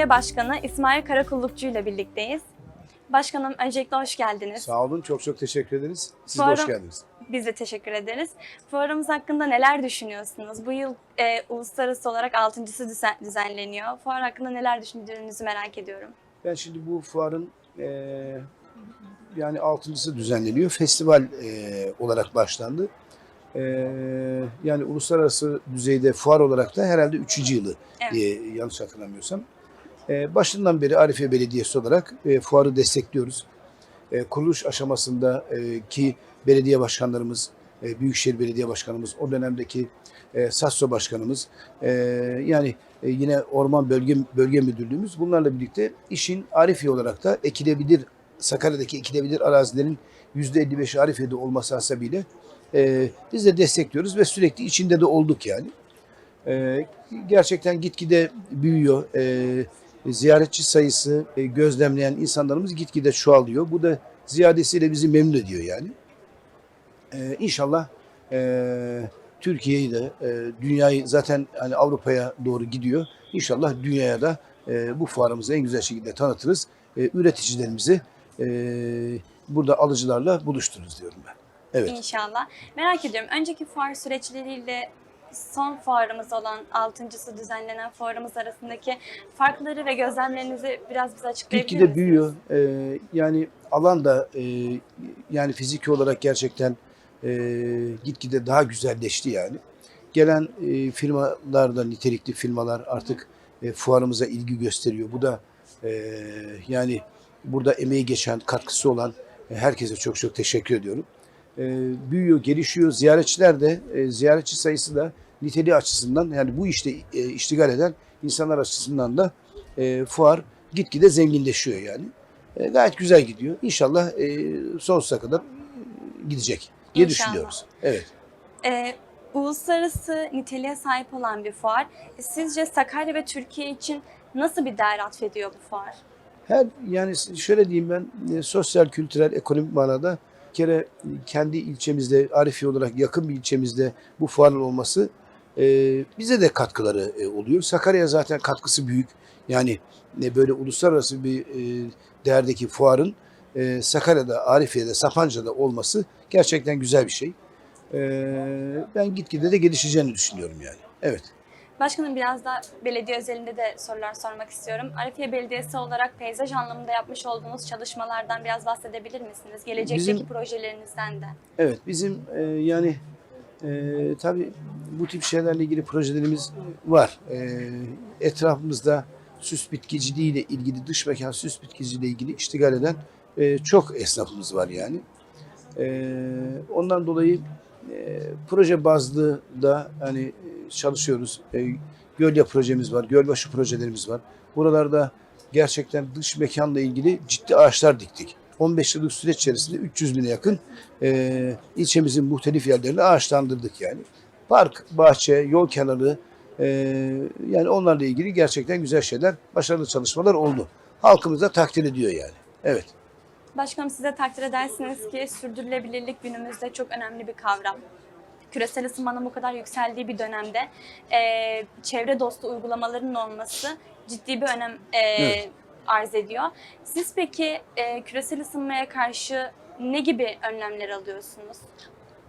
Belediye Başkanı İsmail Karakullukçu ile birlikteyiz. Başkanım öncelikle hoş geldiniz. Sağ olun, çok çok teşekkür ederiz. Siz de Fuarım- hoş geldiniz. Biz de teşekkür ederiz. Fuarımız hakkında neler düşünüyorsunuz? Bu yıl e, uluslararası olarak altıncısı düzen- düzenleniyor. Fuar hakkında neler düşündüğünüzü merak ediyorum. Ben şimdi bu fuarın eee, yani altıncısı düzenleniyor. Festival eee, olarak başlandı. Eee, yani uluslararası düzeyde fuar olarak da herhalde üçüncü yılı Evet. diye yanlış hatırlamıyorsam. Eee, başından beri Arifiye Belediyesi olarak eee, fuarı destekliyoruz. Eee, kuruluş aşamasında eee, ki belediye başkanlarımız, Büyükşehir Belediye Başkanımız, o dönemdeki SASSO Başkanımız, yani e, yine Orman Bölge Bölge Müdürlüğümüz bunlarla birlikte işin Arifiye olarak da ekilebilir Sakarya'daki ekilebilir arazilerin %55'i Arifiye'de olması hasebiyle e, biz de destekliyoruz ve sürekli içinde de olduk yani. E, gerçekten gitgide büyüyor. E, ziyaretçi sayısı e, gözlemleyen insanlarımız gitgide çoğalıyor. Bu da ziyadesiyle bizi memnun ediyor yani. E, inşallah e, Türkiye'yi de e, dünyayı zaten hani Avrupa'ya doğru gidiyor. İnşallah dünyaya da e, bu fuarımızı en güzel şekilde tanıtırız. E, üreticilerimizi e, burada alıcılarla buluştururuz diyorum ben. Evet. İnşallah. Merak ediyorum. Önceki fuar süreçleriyle son fuarımız olan altıncısı düzenlenen fuarımız arasındaki farkları ve gözlemlerinizi biraz bize açıklayabilir Gitgide misiniz? büyüyor. E, yani alan da e, yani fiziki olarak gerçekten e, gitgide daha güzelleşti yani. Gelen e, firmalar da nitelikli firmalar artık e, fuarımıza ilgi gösteriyor. Bu da e, yani burada emeği geçen, katkısı olan e, herkese çok çok teşekkür ediyorum. E, büyüyor, gelişiyor. Ziyaretçiler de, e, ziyaretçi sayısı da niteliği açısından yani bu işte e, iştigal eden insanlar açısından da fuar gitgide zenginleşiyor yani. Gayet güzel gidiyor. İnşallah sonsuza kadar gidecek diye İnşallah. düşünüyoruz. Evet. Ee, uluslararası niteliğe sahip olan bir fuar. Sizce Sakarya ve Türkiye için nasıl bir değer atfediyor bu fuar? Her yani şöyle diyeyim ben e, sosyal, kültürel, ekonomik manada bir kere e, kendi ilçemizde Arifiye olarak yakın bir ilçemizde bu fuarın olması e, bize de katkıları e, oluyor. Sakarya zaten katkısı büyük. Yani e, böyle uluslararası bir e, değerdeki fuarın e, Sakarya'da, Arifiye'de, Sapanca'da olması gerçekten güzel bir şey. E, ben gitgide de gelişeceğini düşünüyorum yani. Evet. Başkanım biraz da belediye özelinde de sorular sormak istiyorum. Arifiye Belediyesi olarak peyzaj anlamında yapmış olduğunuz çalışmalardan biraz bahsedebilir misiniz? Gelecekteki Bizim- projelerinizden de. Evet bizim e, yani e, tabii bu tip şeylerle ilgili projelerimiz var. E, etrafımızda süs bitkiciliği ile ilgili dış mekan süs bitkiciliği ile ilgili iştigal eden e, çok esnafımız var yani. E, ondan dolayı e, proje bazlı da hani çalışıyoruz. E, Gölya projemiz var, Gölbaşı projelerimiz var. Buralarda gerçekten dış mekanla ilgili ciddi ağaçlar diktik. 15 yıllık süreç içerisinde 300 bine yakın e, ilçemizin muhtelif yerlerini ağaçlandırdık yani. Park, bahçe, yol kenarı e, yani onlarla ilgili gerçekten güzel şeyler, başarılı çalışmalar oldu. Halkımız da takdir ediyor yani. Evet. Başkanım size takdir edersiniz ki sürdürülebilirlik günümüzde çok önemli bir kavram. Küresel ısınmanın bu kadar yükseldiği bir dönemde e, çevre dostu uygulamaların olması ciddi bir önem e, Evet. arz ediyor. Siz peki e, küresel ısınmaya karşı ne gibi önlemler alıyorsunuz?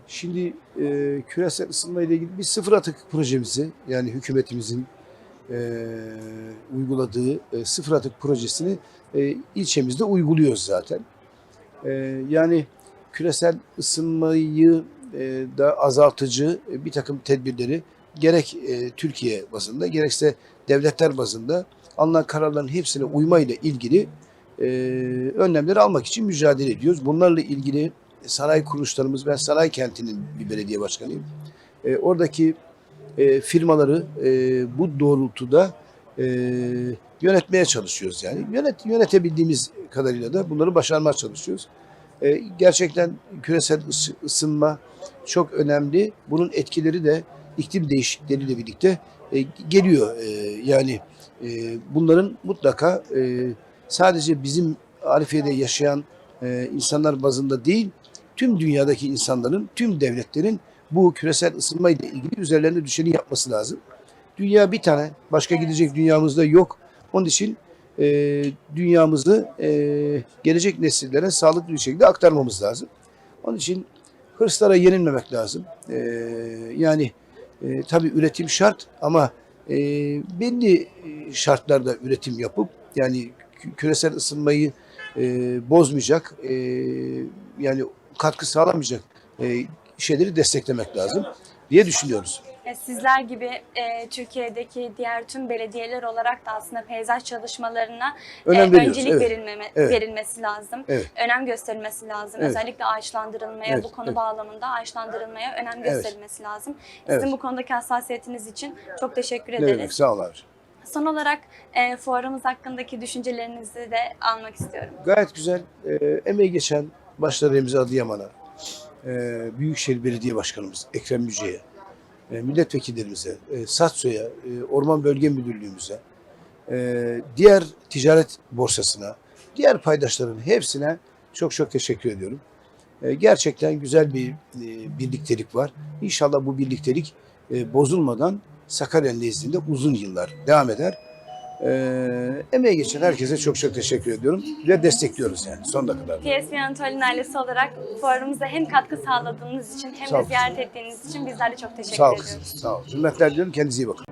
Şimdi e, küresel ısınma ile ilgili bir sıfır atık projemizi yani hükümetimizin e, uyguladığı e, sıfır atık projesini e, ilçemizde uyguluyoruz zaten. E, yani küresel ısınmayı da azaltıcı e, bir takım tedbirleri gerek e, Türkiye bazında gerekse devletler bazında alınan kararların hepsine uymayla ilgili e, önlemleri almak için mücadele ediyoruz. Bunlarla ilgili sanayi kuruluşlarımız, ben sanayi kentinin bir belediye başkanıyım. E, oradaki e, firmaları e, bu doğrultuda e, yönetmeye çalışıyoruz yani. Yönet, yönetebildiğimiz kadarıyla da bunları başarmaya çalışıyoruz. E, gerçekten küresel ısı- ısınma çok önemli. Bunun etkileri de iklim değişiklikleriyle birlikte e, geliyor. E, yani e, bunların mutlaka e, sadece bizim Arifiye'de yaşayan e, insanlar bazında değil, tüm dünyadaki insanların, tüm devletlerin bu küresel ısınma ile ilgili üzerlerine düşeni yapması lazım. Dünya bir tane, başka gidecek dünyamızda yok. Onun için e, dünyamızı e, gelecek nesillere sağlıklı bir şekilde aktarmamız lazım. Onun için hırslara yenilmemek lazım. E, yani e, tabii üretim şart ama e, belli e, şartlarda üretim yapıp yani kü- küresel ısınmayı e, bozmayacak, e, yani katkı sağlamayacak e, şeyleri desteklemek lazım diye düşünüyoruz. Sizler gibi e, Türkiye'deki diğer tüm belediyeler olarak da aslında peyzaj çalışmalarına Önem e, veriyoruz. öncelik evet. verilmeme, Evet. verilmesi lazım. Evet. Önem gösterilmesi lazım. Evet. Özellikle ağaçlandırılmaya, Evet, bu konu evet. bağlamında ağaçlandırılmaya önem gösterilmesi lazım. Sizin Evet. bu konudaki hassasiyetiniz için çok teşekkür Ne ederiz. demek sağ ol. Son olarak e, fuarımız hakkındaki düşüncelerinizi de almak istiyorum. Gayet güzel. E, emeği geçen başta Remzi Adıyaman'a, e, Büyükşehir Belediye Başkanımız Ekrem Müce'ye, e, milletvekillerimize, e, SATSO'ya, e, Orman Bölge Müdürlüğümüze, e, diğer ticaret borsasına, diğer paydaşların hepsine çok çok teşekkür ediyorum. E, gerçekten güzel bir e, birliktelik var. İnşallah bu birliktelik e, bozulmadan Sakarya nezdinde uzun yıllar devam eder. E, emeği geçen herkese çok çok teşekkür ediyorum ve destekliyoruz yani sonuna kadar. TSB Anatoli'nin ailesi olarak fuarımıza hem katkı sağladığınız için hem Sağ de ziyaret ettiğiniz için bizler de çok teşekkür Sağ ediyoruz. kızım. Sağ ol. Hürmetler diliyorum. Kendinize iyi bakın.